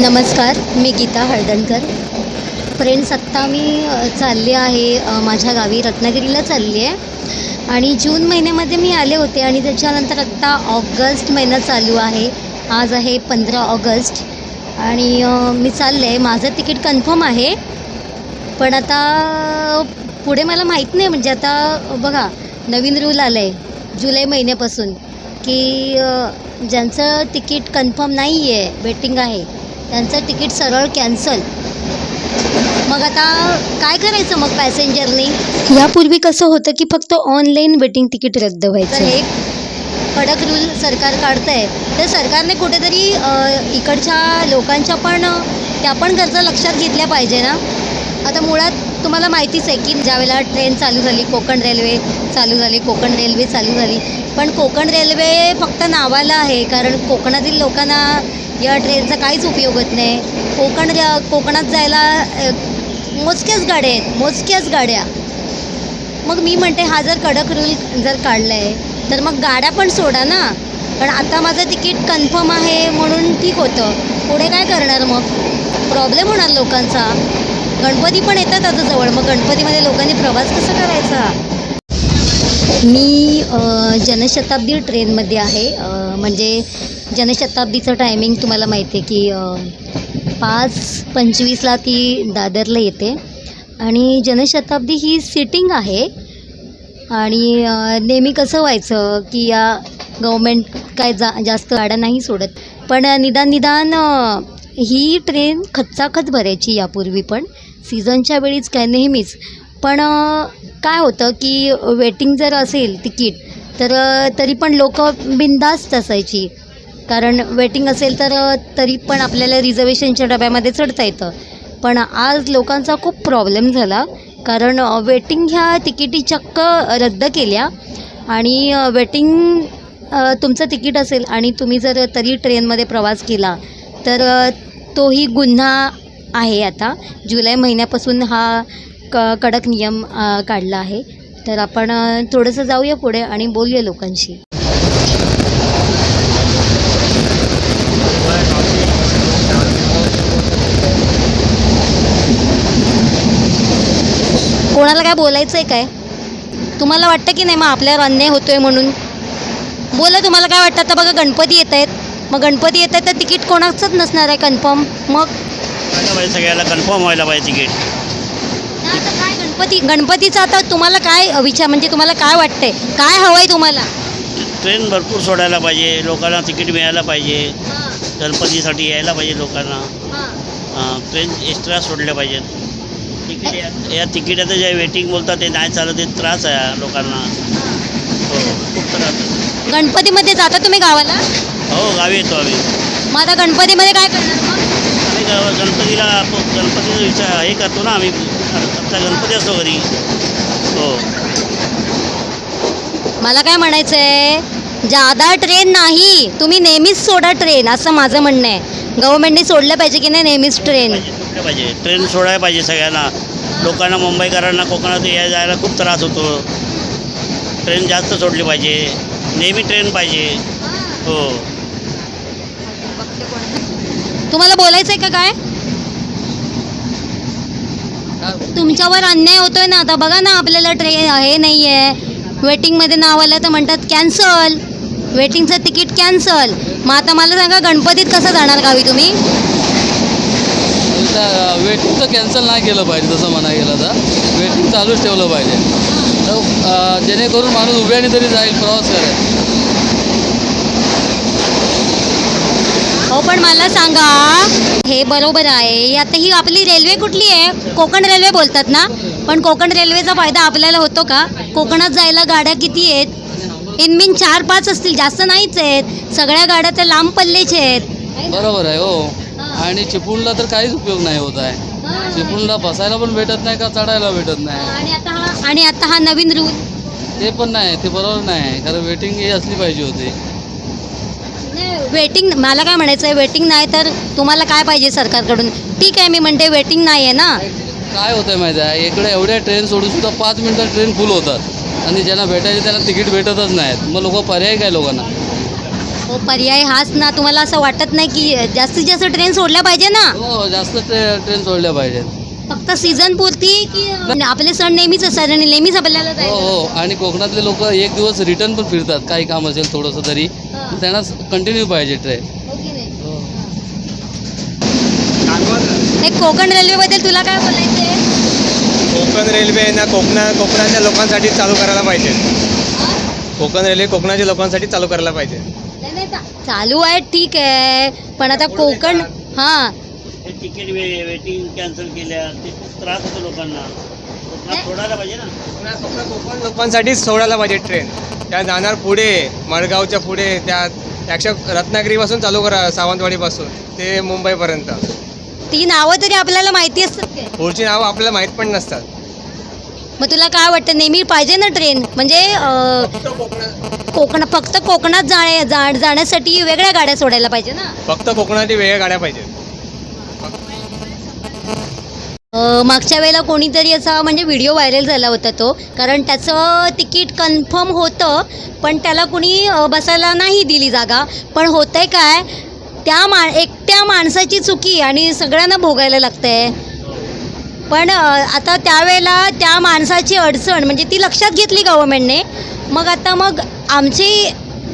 नमस्कार मी गीता हळदणकर. फ्रेंड्स आत्ता मी चालले आहे माझ्या गावी रत्नागिरीला चालली आहे. आणि जून महिन्यामध्ये मी आले होते आणि त्याच्यानंतर आत्ता ऑगस्ट महिना चालू आहे. आज आहे पंधरा ऑगस्ट. आणि मी चालले आहे. माझं तिकीट कन्फर्म आहे. पण आता पुढे मला माहीत नाही म्हणजे आता बघा नवीन रूल आलं आहे जुलै महिन्यापासून की ज्यांचं तिकीट कन्फर्म नाही आहे वेटिंग आहे त्यांचं तिकीट सरळ कॅन्सल. मग आता काय करायचं मग पॅसेंजरनी? यापूर्वी कसं होतं की फक्त ऑनलाईन वेटिंग तिकीट रद्द व्हायचं. हे कडक रूल सरकार काढतं आहे तर सरकारने कुठेतरी अ, इकडच्या लोकांच्या पण अ, त्या पण गरजा लक्षात घेतल्या पाहिजे ना? आता मुळात तुम्हाला माहितीच आहे की ज्यावेळेला ट्रेन चालू झाली कोकण रेल्वे चालू झाली कोकण रेल्वे चालू झाली. पण कोकण रेल्वे फक्त नावाला आहे कारण कोकणातील लोकांना या ट्रेनचा काहीच उपयोग होत नाही. कोकण कोकणात जायला मोजक्याच गाड्या आहेत मोजक्याच गाड्या. मग मी म्हणते हा जर कडक रूल जर काढला आहे तर मग गाड्या पण सोडा ना. पण आता माझं तिकीट कन्फर्म आहे म्हणून ठीक होतं. पुढे काय करणार मग? प्रॉब्लेम होणार लोकांचा. गणपती पण येतात आता जवळ. मग गणपतीमध्ये लोकांनी प्रवास कसा करायचा? मी जनशताब्दी ट्रेनमध्ये आहे. म्हणजे जनशताब्दीचं टायमिंग तुम्हाला माहिती आहे की पाच पंचवीसला ती दादरला येते. आणि जनशताब्दी ही सिटिंग आहे. आणि नेहमी कसं व्हायचं की या गव्हर्मेंट काय जा जास्त गाड्या नाही सोडत. पण निदान निदान ही ट्रेन खच्चाखच भरायची यापूर्वी पण. सीझनच्या वेळीच काय नेहमीच. पण काय होतं की वेटिंग जर असेल तिकीट तर तरी पण लोक बिंदास्त असायची कारण वेटिंग असेल तर तरी पण आपल्याला रिझर्वेशनच्या डब्यामध्ये चढता येतं. पण आज लोकांचा खूप प्रॉब्लेम झाला. कारण वेटिंग ह्या तिकिटी चक्क रद्द केल्या आणि वेटिंग तुमचं तिकीट असेल आणि तुम्ही जर तरी ट्रेनमध्ये प्रवास केला तर तोही गुन्हा आहे आता. जुलै महिन्यापासून हा क कडक नियम काढला आहे. तर आपण थोडंसं जाऊया पुढे आणि बोलूया लोकांशी. कोणाला काय बोलायचं आहे काय? तुम्हाला वाटतं की नाही मग आपल्यावर अन्याय होतो आहे म्हणून? बोला तुम्हाला काय वाटतं? आता बघा गणपती येत आहेत. मग गणपती येत आहेत तर तिकीट कोणाचंच नसणार आहे कन्फर्म. मग? सगळ्याला कन्फर्म व्हायला पाहिजे तिकीट. गणपती गणपतीचा आता तुम्हाला काय विचार म्हणजे तुम्हाला काय वाटतंय? काय हवं आहे तुम्हाला? ट्रेन भरपूर सोडायला पाहिजे लोकांना तिकीट मिळायला पाहिजे गणपतीसाठी यायला पाहिजे लोकांना. ट्रेन एक्स्ट्रा सोडल्या पाहिजेत. तिकीट या- या तिकिटाचं जे वेटिंग बोलतात ते नाही चालत ते त्रास आहे लोकांना. हो खूप त्रास आहे. गणपतीमध्ये जाता तुम्ही गावाला? हो गावी येतो आम्ही. मग आता गणपतीमध्ये काय करणार मग? आम्ही गाव गणपतीला गणपतीचा विचार हे करतो ना आम्ही आमचा गणपती असतो घरी? हो. मला काय म्हणायचं आहे जादा ट्रेन नाही तुम्ही नेहमीच सोडा ट्रेन असं माझं म्हणणं आहे. गव्हर्नमेंटने सोडलं पाहिजे की नाही नेहमीच ट्रेन. पाहिजे सोडल्या पाहिजे. ट्रेन सोडायला पाहिजे सगळ्यांना. लोकांना मुंबईकरांना कोकणात या जायला खूप त्रास होतो. ट्रेन जास्त सोडली पाहिजे. नेहमी ट्रेन पाहिजे. हो. तुम्हाला बोलायचं आहे का काय? तुमच्यावर अन्याय होतोय ना आता बघा ना आपल्याला ट्रेन हे नाही आहे वेटिंगमध्ये नाव आलं तर म्हणतात कॅन्सल वेटिंगचं तिकीट कॅन्सल मग आता मला सांगा गणपतीत कसं जाणार गावी तुम्ही? वेटिंगचं कॅन्सल नाही केलं पाहिजे तसं म्हणा गेलं तर. वेटिंग चालूच ठेवलं पाहिजे. तर अं, जेणेकरून माणूस उभ्याने तरी जाईल प्रवास करायला हो पण मला सांगा हे बरोबर आहे. आता ही आपली रेल्वे कुठली आहे? कोकण रेल्वे बोलतात ना? पण कोकण रेल्वेचा फायदा आपल्याला होतो का? कोकणात जायला गाड्या किती आहेत? इनमिन चार पाच असतील जास्त नाहीच आहेत. सगळ्या गाड्या तर लांब पल्लेच्या आहेत. बरोबर आहे हो. आणि चिपळूणला तर काहीच उपयोग नाही होत आहे. चिपळूणला बसायला पण भेटत नाही का चढायला भेटत नाही? आणि आता हा आणि आता हा नवीन रूल ते पण नाही ते बरोबर नाही. कारण वेटिंग ही असली पाहिजे होती. वेटिंग मला काय म्हणायचं आहे वेटिंग नाही तर तुम्हाला काय पाहिजे सरकारकडून? ठीक आहे मी म्हणते वेटिंग नाही आहे ना. काय होतं माहिती आहे? इकडे एवढ्या ट्रेन सोडून सुद्धा पाच मिनटात ट्रेन फुल होतात. आणि ज्यांना भेटायचे त्यांना तिकीट भेटतच नाहीत. मग लोक पर्याय काय लोकांना? हो पर्याय हाच ना. तुम्हाला असं वाटत नाही की जास्तीत जास्त ट्रेन सोडल्या पाहिजे ना? हो जास्त ट्रे ट्रेन सोडल्या पाहिजेत. फक्त सीझन पुरती की आपले सण नेहमीच असतात आणि नेहमीच आपल्याला हो हो. आणि कोकणातले लोक एक दिवस रिटर्न पण फिरतात. काही काम असेल थोडंसं तरी. त्यांना कंटिन्यू पाहिजे ट्रेन हो? हे कोकण रेल्वेबद्दल तुला काय बोलायचं आहे कोकण रेल्वे ना कोकणा कोकणाच्या लोकांसाठी चालू करायला पाहिजे. कोकण रेल्वे कोकणाच्या लोकांसाठी चालू करायला पाहिजे. नाही, नाही, चा- चालू आहे ठीक आहे. पण आता कोकण हा. तिकीट वे वेटिंग कॅन्सल केल्या. ते खूप त्रास होतो लोकांना. सोडायला पाहिजे ना. कोकणात फक्त कोकण. लोकांसाठीच सोडायला पाहिजे ट्रेन त्या जाणार पुढे मडगावच्या पुढे त्या त्याच्या रत्नागिरीपासून चालू करा सावंतवाडीपासून ते मुंबईपर्यंत. ती नावं तरी आपल्याला माहिती असतात काय पुढची नावं आपल्याला माहीत पण नसतात. मग तुला काय वाटतं नेहमी पाहिजे ना ट्रेन म्हणजे अं, फक्त कोकणात. कोकण फक्त कोकणात जाण्या जा- जाण्यासाठी वेगळ्या गाड्या सोडायला पाहिजे ना? फक्त कोकणातील वेगळ्या गाड्या पाहिजेत. मागच्या वेळेला कोणीतरी असा म्हणजे व्हिडिओ व्हायरल झाला होता तो. कारण त्याचं तिकीट कन्फर्म होतं पण त्याला कुणी बसायला नाही दिली जागा. पण होतंय काय त्या मा एकट्या माणसाची चुकी आणि सगळ्यांना भोगायला लागतंय. पण आता त्यावेळेला त्या माणसाची अडचण म्हणजे ती लक्षात घेतली गव्हर्मेंटने मग आता मग आमची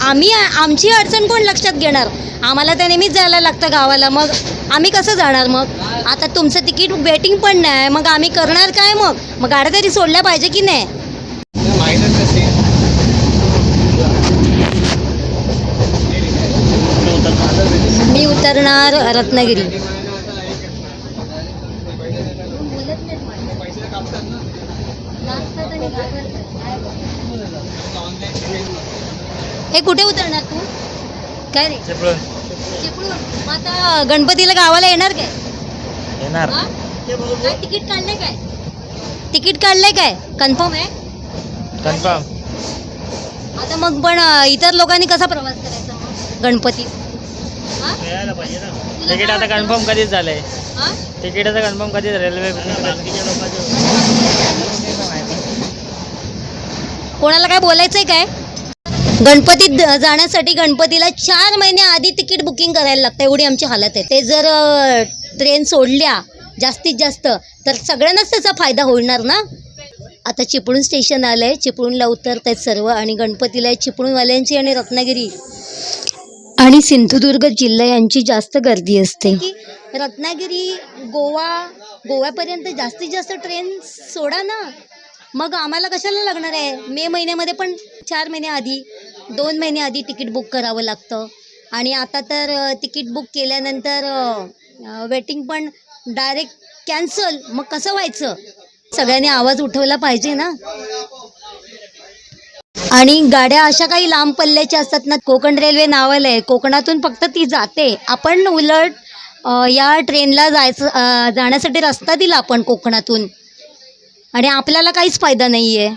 आम्ही आमची अडचण कोण लक्षात घेणार? आम्हाला तर नेहमीच जायला लागतं गावाला. मग आम्ही कसं जाणार मग? आता तुमचं तिकीट वेटिंग पण नाही. मग आम्ही करणार काय मग? मग गाड्या तरी सोडल्या पाहिजे की नाही? मी उतरणार रत्नागिरी. हे कुठे उतरणार तू? काय रे? चिपळूण मग आता गणपतीला गावाला येणार काय? येणार. हा? काय तिकीट काढलंय काय? तिकीट काढलंय काय? कन्फर्म आहे? कन्फर्म. आता मग पण अं, इतर लोकांनी कसा प्रवास करायचा मग? गणपती? हा? तिकीट काय आता वाटतं? कन्फर्म कधीच झालंय. हा? तिकीटाचं कन्फर्म कधीच रेल्वे कोणाला काय बोलायचंय काय? गणपतीत जाण्यासाठी गणपतीला चार महिने आधी तिकीट बुकिंग करायला लागतं एवढी आमची हालत आहे. ते जर ट्रेन सोडल्या जास्तीत जास्त तर सगळ्यांनाच त्याचा फायदा होणार ना? आता चिपळूण स्टेशन आलं आहे चिपळूणला उतरत आहेत सर्व आणि गणपतीला चिपळूणवाल्यांची आणि रत्नागिरी. आणि सिंधुदुर्ग जिल्हा यांची जास्त गर्दी असते. रत्नागिरी गोवा गोव्यापर्यंत जास्तीत जास्त ट्रेन सोडा ना. मग आम्हाला कशाला लागणार आहे? मे महिन्यामध्ये पण चार महिने आधी. दोन महिने आधी तिकीट बुक करावं लागतं. आणि आता तर तिकीट बुक केल्यानंतर वेटिंग पण डायरेक्ट कॅन्सल. मग कसं व्हायचं? सगळ्यांनी आवाज उठवला पाहिजे ना? आणि गाड्या अशा काही लांब पल्ल्याच्या असतात ना कोकण रेल्वे नावाला आहे. कोकणातून फक्त ती जाते. आपण उलट या ट्रेनला जायचं जाण्यासाठी रस्ता दिला आपण कोकणातून. आणि आपल्याला काहीच फायदा नाही आहे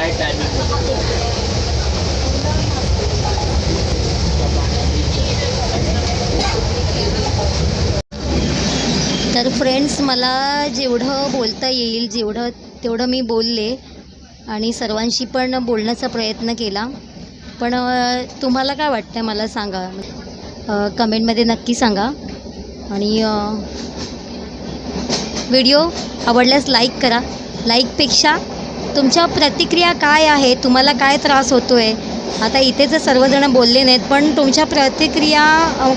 काय टायमिंग तर फ्रेंड्स मला जेवढं बोलता येईल जेवढं तेवढं मी बोलले आणि सर्वांशी पण बोलण्याचा प्रयत्न केला. पण तुम्हाला काय वाटतं मला सांगा? कमेंटमध्ये नक्की सांगा. आणि व्हिडिओ आवडल्यास लाईक करा. लाईकपेक्षा तुमच्या प्रतिक्रिया काय आहे? तुम्हाला काय त्रास होतो आहे आता इथे जर सर्वजण बोलले नाहीत पण तुमच्या प्रतिक्रिया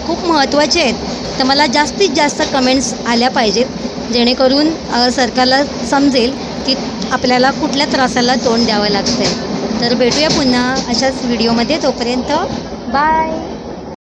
खूप महत्त्वाच्या आहेत. तर मला जास्तीत जास्त कमेंट्स आल्या पाहिजेत जेणेकरून सरकारला समजेल की आपल्याला कुठल्या त्रासाला तोंड द्यावं लागतं आहे तर भेटूया पुन्हा अशाच व्हिडिओमध्ये तोपर्यंत बाय